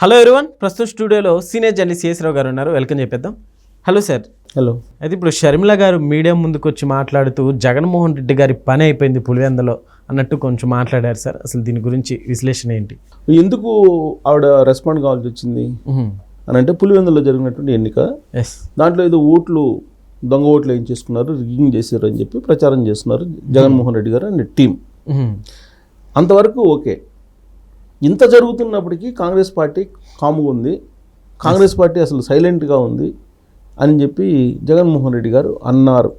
Hello everyone ప్రస్తుతం స్టూడియోలో senior journalist CS Rao గారు ఉన్నారు. వెల్కమ్ చెప్పేద్దాం. హలో సార్ హలో అయితే ఇప్పుడు షర్మిల గారు మీడియా ముందుకు వచ్చి మాట్లాడుతూ జగన్మోహన్ రెడ్డి గారి పని అయిపోయింది పులివెందలో అన్నట్టు కొంచెం మాట్లాడారు సార్ అసలు దీని గురించి విశ్లేషణ ఏంటి? ఎందుకు ఆవిడ రెస్పాండ్ కావాల్సి వచ్చింది? అని అంటే పులివెందులో జరిగినటువంటి ఎన్నిక. ఎస్ దాంట్లో ఏదో ఓట్లు దొంగ ఓట్లు ఏం చేసుకున్నారు రిగ్గింగ్ చేశారు అని చెప్పి ప్రచారం చేస్తున్నారు జగన్మోహన్ రెడ్డి గారు అండ్ టీం. అంతవరకు ఓకే. ఇంత జరుగుతున్నప్పటికీ కాంగ్రెస్ పార్టీ కాముగా ఉంది. కాంగ్రెస్ పార్టీ అసలు సైలెంట్గా ఉంది అని చెప్పి జగన్మోహన్ రెడ్డి గారు అన్నారు.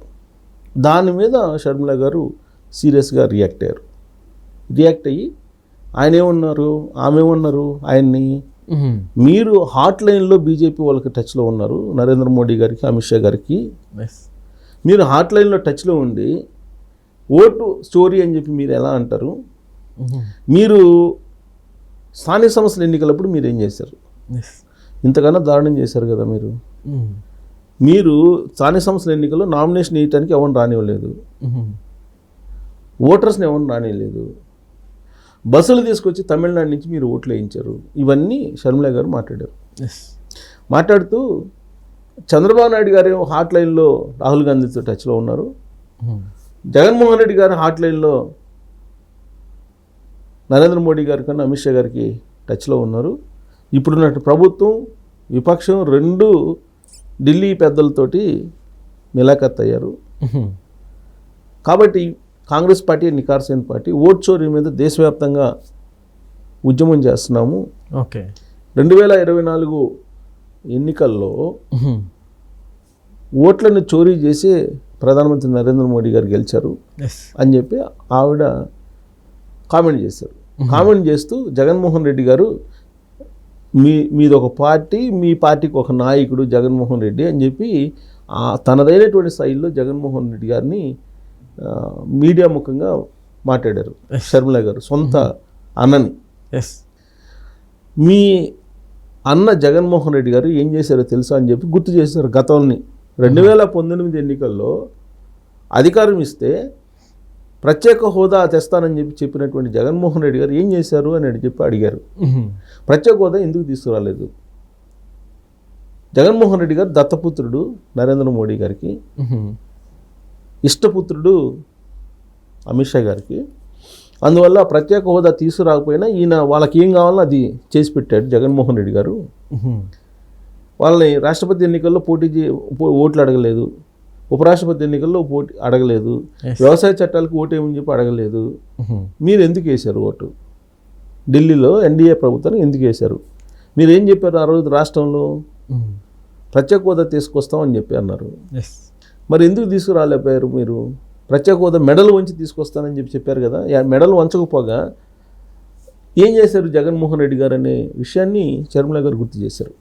దాని మీద షర్మిల గారు సీరియస్గా రియాక్ట్ అయ్యారు. రియాక్ట్ అయ్యి ఆయన ఏమన్నారు? ఆమె ఏమన్నారు? ఆయన్ని? మీరు హాట్ లైన్లో బీజేపీ వాళ్ళకి టచ్లో ఉన్నారు. నరేంద్ర మోడీ గారికి అమిత్ షా గారికి. మీరు హాట్ లైన్లో టచ్లో ఉండి ఓటు స్టోరీ అని చెప్పి మీరు ఎలా అంటారు? మీరు స్థానిక సంస్థల ఎన్నికలప్పుడు మీరు ఏం చేశారు? ఇంతకన్నా దారుణం చేశారు కదా మీరు. మీరు స్థానిక సంస్థల ఎన్నికల్లో నామినేషన్ వేయటానికి ఎవరిని రానివ్వలేదు. ఓటర్స్ని ఎవరిని రానివ్వలేదు. బస్సులు తీసుకొచ్చి తమిళనాడు నుంచి మీరు ఓట్లు వేయించారు. ఇవన్నీ షర్మిల గారు మాట్లాడారు. మాట్లాడుతూ చంద్రబాబు నాయుడు గారు హాట్ లైన్లో రాహుల్ గాంధీతో టచ్లో ఉన్నారు. జగన్మోహన్ రెడ్డి గారు హాట్ లైన్లో నరేంద్ర మోడీ గారి కన్నా అమిత్ షా గారికి టచ్లో ఉన్నారు. ఇప్పుడున్న ప్రభుత్వం విపక్షం రెండు ఢిల్లీ పెద్దలతోటి మిలాఖత్ అయ్యారు. కాబట్టి కాంగ్రెస్ పార్టీ నికార్సైన పార్టీ ఓట్ చోరీ మీద దేశవ్యాప్తంగా ఉద్యమం చేస్తున్నాము. ఓకే. రెండు వేల ఇరవై నాలుగు ఎన్నికల్లో ఓట్లను చోరీ చేసి ప్రధానమంత్రి నరేంద్ర మోడీ గారు గెలిచారు అని చెప్పి ఆవిడ కామెంట్ చేశారు. కామెంట్ చేస్తూ జగన్మోహన్ రెడ్డి గారు మీ మీది ఒక పార్టీ మీ పార్టీకి ఒక నాయకుడు జగన్మోహన్ రెడ్డి అని చెప్పి తనదైనటువంటి స్థాయిలో జగన్మోహన్ రెడ్డి గారిని మీడియా ముఖంగా మాట్లాడారు. షర్మిల గారు సొంత అన్నని. ఎస్ మీ అన్న జగన్మోహన్ రెడ్డి గారు ఏం చేశారో తెలుసా అని చెప్పి గుర్తు చేశారు గతంని. రెండు వేల పంతొమ్మిది ఎన్నికల్లో అధికారం ఇస్తే ప్రత్యేక హోదా తెస్తానని చెప్పి చెప్పినటువంటి జగన్మోహన్ రెడ్డి గారు ఏం చేశారు అని చెప్పి అడిగారు. ప్రత్యేక హోదా ఎందుకు తీసుకురాలేదు? జగన్మోహన్ రెడ్డి గారు దత్తపుత్రుడు నరేంద్ర మోడీ గారికి ఇష్టపుత్రుడు అమిత్ షా గారికి. అందువల్ల ప్రత్యేక హోదా తీసుకురాకపోయినా ఈయన వాళ్ళకి ఏం కావాలో అది చేసి పెట్టాడు జగన్మోహన్ రెడ్డి గారు. వాళ్ళని రాష్ట్రపతి ఎన్నికల్లో పోటీ ఓట్లు అడగలేదు. ఉపరాష్ట్రపతి ఎన్నికల్లో పోటీ అడగలేదు. వ్యవసాయ చట్టాలకు ఓటు ఏమని చెప్పి అడగలేదు. మీరు ఎందుకు వేశారు ఓటు? ఢిల్లీలో ఎన్డీఏ ప్రభుత్వాన్ని ఎందుకు వేశారు? మీరు ఏం చెప్పారు ఆ రోజు రాష్ట్రంలో? ప్రత్యేక హోదా తీసుకొస్తామని చెప్పి అన్నారు. మరి ఎందుకు తీసుకురాలేకపోయారు మీరు? ప్రత్యేక హోదా మెడల్ వంచి తీసుకొస్తానని చెప్పి చెప్పారు కదా. మెడల్ వంచకపోగా ఏం చేశారు జగన్మోహన్ రెడ్డి గారు అనే విషయాన్ని చర్మల గారు గుర్తు చేశారు.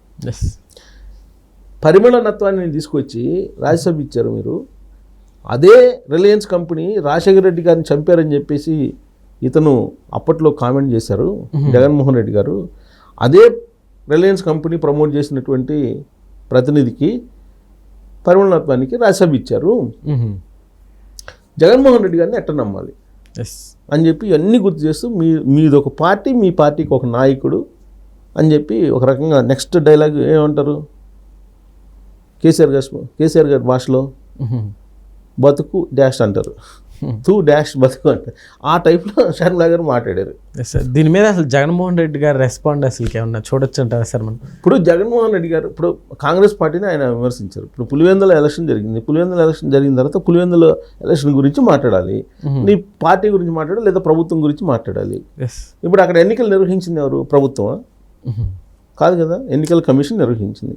పరిమళనత్వాన్ని తీసుకొచ్చి రాజ్యసభ ఇచ్చారు మీరు. అదే రిలయన్స్ కంపెనీ రాజశేఖర రెడ్డి గారిని చంపారని చెప్పేసి ఇతను అప్పట్లో కామెంట్ చేశారు జగన్మోహన్ రెడ్డి గారు. అదే రిలయన్స్ కంపెనీ ప్రమోట్ చేసినటువంటి ప్రతినిధికి పరిమళనత్వానికి రాజ్యసభ ఇచ్చారు. జగన్మోహన్ రెడ్డి గారిని ఎట్ట నమ్మాలి? ఎస్. అని చెప్పి అన్నీ గుర్తు చేస్తూ మీ మీది ఒక పార్టీ మీ పార్టీకి ఒక నాయకుడు అని చెప్పి ఒక రకంగా నెక్స్ట్ డైలాగ్ ఏమంటారు? కేసీఆర్ గారు కేసీఆర్ గారి భాషలో బతుకు డాష్ అంటారు. తూ డాష్ బతుకు అంటారు ఆ టైప్లో షర్మిలా గారు మాట్లాడారు. సార్ దీని మీద అసలు జగన్మోహన్ రెడ్డి గారు రెస్పాండ్ అసలు ఏమన్నా చూడొచ్చు అంటారా సార్ మనం? ఇప్పుడు జగన్మోహన్ రెడ్డి గారు ఇప్పుడు కాంగ్రెస్ పార్టీని ఆయన విమర్శించారు. ఇప్పుడు పులివెందుల ఎలక్షన్ జరిగింది. పులివెందుల ఎలక్షన్ జరిగిన తర్వాత పులివెందుల ఎలక్షన్ గురించి మాట్లాడాలి. నీ పార్టీ గురించి మాట్లాడాలి లేదా ప్రభుత్వం గురించి మాట్లాడాలి. ఇప్పుడు అక్కడ ఎన్నికలు నిర్వహించింది ఎవరు? ప్రభుత్వమా? కాదు కదా ఎన్నికల కమిషన్ నిర్వహించింది.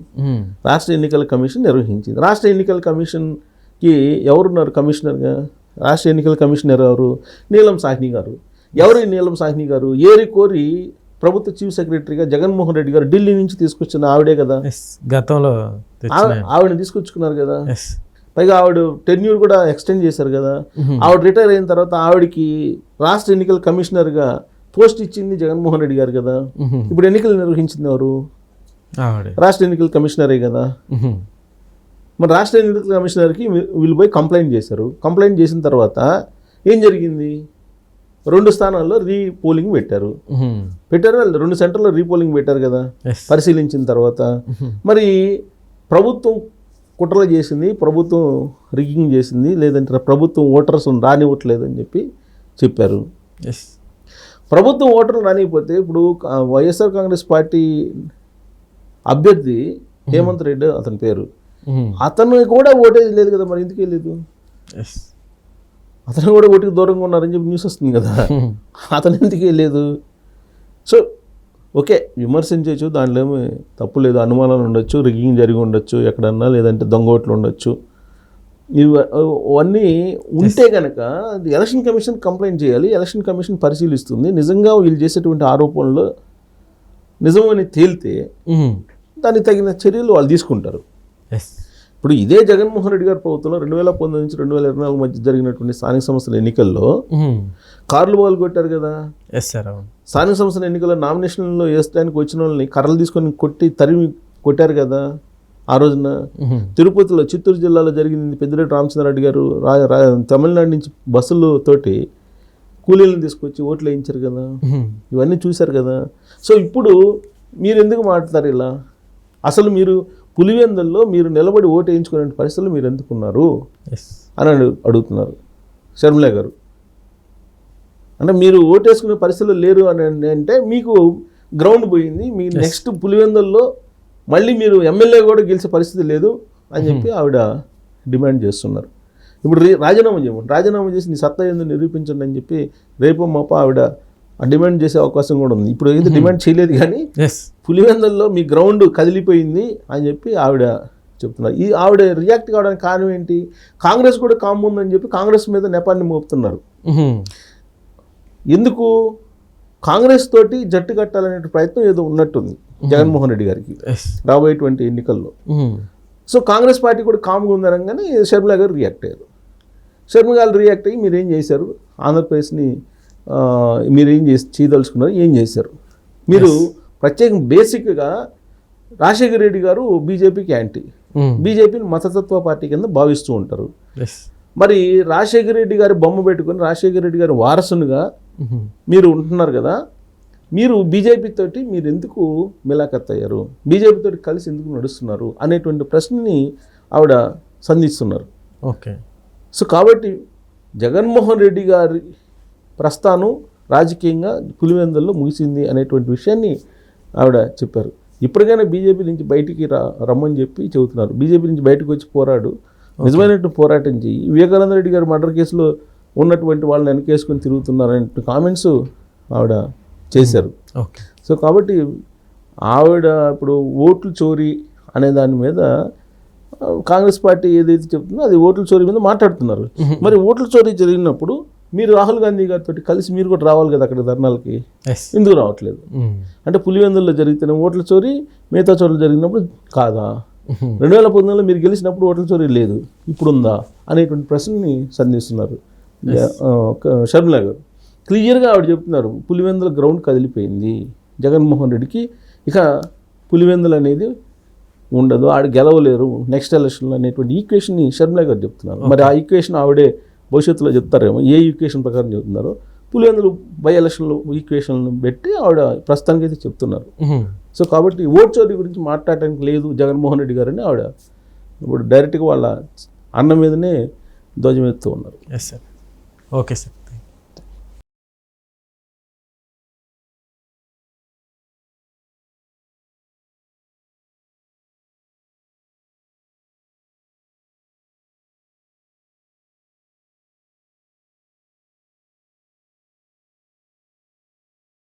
రాష్ట్ర ఎన్నికల కమిషన్ నిర్వహించింది. రాష్ట్ర ఎన్నికల కమిషన్కి ఎవరున్నారు కమిషనర్గా? రాష్ట్ర ఎన్నికల కమిషనర్ ఎవరు? నీలం సాహ్ని గారు. ఎవరు నీలం సాహ్ని గారు? ఏరి కోరి ప్రభుత్వ చీఫ్ సెక్రటరీగా జగన్మోహన్ రెడ్డి గారు ఢిల్లీ నుంచి తీసుకొచ్చిన ఆవిడే కదా. గతంలో ఆవిడని తీసుకొచ్చుకున్నారు కదా. పైగా ఆవిడ టెన్యూర్ కూడా ఎక్స్టెండ్ చేశారు కదా. ఆవిడ రిటైర్ అయిన తర్వాత ఆవిడకి రాష్ట్ర ఎన్నికల కమిషనర్గా పోస్ట్ ఇచ్చింది జగన్మోహన్ రెడ్డి గారు కదా. ఇప్పుడు ఎన్నికలు నిర్వహించింది ఎవరు? రాష్ట్ర ఎన్నికల కమిషనరే కదా. మరి రాష్ట్ర ఎన్నికల కమిషనర్కి వీళ్ళు పోయి కంప్లైంట్ చేశారు. కంప్లైంట్ చేసిన తర్వాత ఏం జరిగింది? రెండు స్థానాల్లో రీ పోలింగ్ పెట్టారు పెట్టారు వాళ్ళు రెండు సెంటర్లో రీపోలింగ్ పెట్టారు కదా. పరిశీలించిన తర్వాత మరి ప్రభుత్వం కుట్రలు చేసింది ప్రభుత్వం రిగ్గింగ్ చేసింది లేదంటే ప్రభుత్వం ఓటర్స్ రానివ్వట్లేదు అని చెప్పి చెప్పారు. ఎస్ ప్రభుత్వం ఓటర్లు రానికపోతే ఇప్పుడు వైఎస్ఆర్ కాంగ్రెస్ పార్టీ అభ్యర్థి హేమంత్ రెడ్డి అతని పేరు. అతను కూడా ఓటేజ్ లేదు కదా మరి ఎందుకు ఎస్ అతను కూడా ఓటుకి దూరంగా ఉన్నారని చెప్పి న్యూస్ వస్తుంది కదా. అతను ఎందుకు వెళ్ళలేదు సో ఓకే విమర్శించవచ్చు దాంట్లో ఏమి తప్పు లేదు. అనుమానాలు ఉండొచ్చు రిగ్గింగ్ జరిగి ఉండొచ్చు ఎక్కడన్నా లేదంటే దొంగ ఓట్లు ఉండొచ్చు. ఇవి అవన్నీ ఉంటే కనుక ఎలక్షన్ కమిషన్ కంప్లైంట్ చేయాలి ఎలక్షన్ కమిషన్ పరిశీలిస్తుంది. నిజంగా వీళ్ళు చేసేటువంటి ఆరోపణలు నిజమని తేలితే దానికి తగిన చర్యలు వాళ్ళు తీసుకుంటారు. ఎస్ ఇప్పుడు ఇదే జగన్మోహన్ రెడ్డి గారి ప్రభుత్వంలో రెండు వేల పంతొమ్మిది నుంచి రెండు వేల ఇరవై నాలుగు మధ్య జరిగినటువంటి స్థానిక సంస్థల ఎన్నికల్లో కార్లు బాల్ కొట్టారు కదా. ఎస్ సార్ స్థానిక సంస్థల ఎన్నికల్లో నామినేషన్లో వేసడానికి వచ్చిన వాళ్ళని కర్రలు తీసుకొని కొట్టి తరిమి కొట్టారు కదా. ఆ రోజున తిరుపతిలో చిత్తూరు జిల్లాలో జరిగింది పెద్దిరెడ్డి రామచంద్రారెడ్డి గారు తమిళనాడు నుంచి బస్సులు తోటి కూలీలను తీసుకొచ్చి ఓట్లు వేయించారు కదా. ఇవన్నీ చూశారు కదా. సో ఇప్పుడు మీరు ఎందుకు మాట్లాడతారు ఇలా? అసలు మీరు పులివెందుల్లో మీరు నిలబడి ఓటు వేయించుకునే పరిస్థితులు మీరు ఎందుకున్నారు? అని అడు- అడుగుతున్నారు శర్మిల గారు. అంటే మీరు ఓటేసుకునే పరిస్థితులు లేరు అని అంటే మీకు గ్రౌండ్ పోయింది. మీ నెక్స్ట్ పులివెందుల్లో మళ్ళీ మీరు ఎమ్మెల్యే కూడా గెలిచే పరిస్థితి లేదు అని చెప్పి ఆవిడ డిమాండ్ చేస్తున్నారు. ఇప్పుడు రాజీనామా చేయమని రాజీనామా చేసి నీ సత్తా ఏందో నిరూపించండి అని చెప్పి రేపు మాప ఆవిడ డిమాండ్ చేసే అవకాశం కూడా ఉంది. ఇప్పుడు అయితే డిమాండ్ చేయలేదు కానీ పులివెందుల్లో మీ గ్రౌండ్ కదిలిపోయింది అని చెప్పి ఆవిడ చెప్తున్నారు. ఈ ఆవిడ రియాక్ట్ కావడానికి కారణం ఏంటి? కాంగ్రెస్ కూడా కామ్ ఉందని చెప్పి కాంగ్రెస్ మీద నెపాన్ని మోపుతున్నారు. ఎందుకు? కాంగ్రెస్ తోటి జట్టు కట్టాలనే ప్రయత్నం ఏదో ఉన్నట్టుంది. జగన్మోహన్ రెడ్డి గారికి. రాబోయేటువంటి ఎన్నికల్లో. సో కాంగ్రెస్ పార్టీ కూడా కామ్గా ఉందనగానే షర్మిల గారు రియాక్ట్ అయ్యారు. షర్మిల గారు రియాక్ట్ అయ్యి మీరేం చేశారు? ఆంధ్రప్రదేశ్ని మీరేం చేసి చేయదలుచుకున్నారు ఏం చేశారు? మీరు ప్రత్యేకం బేసిక్గా రాజశేఖర రెడ్డి గారు బీజేపీకి యాంటీ. బీజేపీని మతతత్వ పార్టీ కింద భావిస్తూ ఉంటారు. మరి రాజశేఖర రెడ్డి గారి బొమ్మ పెట్టుకొని రాజశేఖర రెడ్డి గారి వారసునిగా మీరు ఉంటున్నారు కదా మీరు బీజేపీ తోటి మీరు ఎందుకు మిలాఖత్ అయ్యారు బీజేపీ తోటి కలిసి ఎందుకు నడుస్తున్నారు? అనేటువంటి ప్రశ్నని ఆవిడ సంధిస్తున్నారు. ఓకే. సో కాబట్టి జగన్మోహన్ రెడ్డి గారి ప్రస్థానం రాజకీయంగా పులివెందుల్లో ముగిసింది అనేటువంటి విషయాన్ని ఆవిడ చెప్పారు. ఇప్పటికైనా బీజేపీ నుంచి బయటికి రా రమ్మని చెప్పి చెబుతున్నారు. బీజేపీ నుంచి బయటకు వచ్చి పోరాడు. నిజమైనటువంటి పోరాటం చెయ్యి. వివేకానంద రెడ్డి గారు మర్డర్ కేసులో ఉన్నటువంటి వాళ్ళని వెనకేసుకొని తిరుగుతున్నారనే కామెంట్స్ ఆవిడ చేశారు. ఓకే. సో కాబట్టి ఆవిడ ఇప్పుడు ఓట్లు చోరీ అనే దాని మీద కాంగ్రెస్ పార్టీ ఏదైతే చెప్తుందో అది ఓట్ల చోరీ మీద మాట్లాడుతున్నారు. మరి ఓట్ల చోరీ జరిగినప్పుడు మీరు రాహుల్ గాంధీ గారితో కలిసి మీరు కూడా రావాలి కదా అక్కడ ధర్నాలకి? ఎందుకు రావట్లేదు? అంటే పులివెందుల్లో జరిగితేనే ఓట్ల చోరీ మిగతా చోట్ల జరిగినప్పుడు కాదా? రెండు వేల పంతొమ్మిదిలో మీరు గెలిచినప్పుడు ఓట్ల చోరీ లేదు ఇప్పుడు ఉందా అనేటువంటి ప్రశ్నని సంధిస్తున్నారు. షర్మిల గారు. క్లియర్గా ఆవిడ చెప్తున్నారు పులివెందుల గ్రౌండ్ కదిలిపోయింది. జగన్మోహన్ రెడ్డికి ఇక పులివెందులు అనేది ఉండదు ఆడ గెలవలేరు నెక్స్ట్ ఎలక్షన్లో అనేటువంటి ఈక్వేషన్ని షర్మిల గారు చెప్తున్నారు. మరి ఆ ఈక్వేషన్ ఆవిడే భవిష్యత్తులో చెప్తారేమో ఏ ఈక్వేషన్ ప్రకారం చెప్తున్నారో పులివెందులు బై ఎలక్షన్లు ఈక్వేషన్లు పెట్టి ఆవిడ ప్రస్తుతానికి అయితే చెప్తున్నారు. సో కాబట్టి ఓట్ చోరీ గురించి మాట్లాడటానికి లేదు జగన్మోహన్ రెడ్డి గారని ఆవిడ ఇప్పుడు డైరెక్ట్గా వాళ్ళ అన్న మీదనే ధ్వజమెత్తూ ఉన్నారు. Yes sir okay sir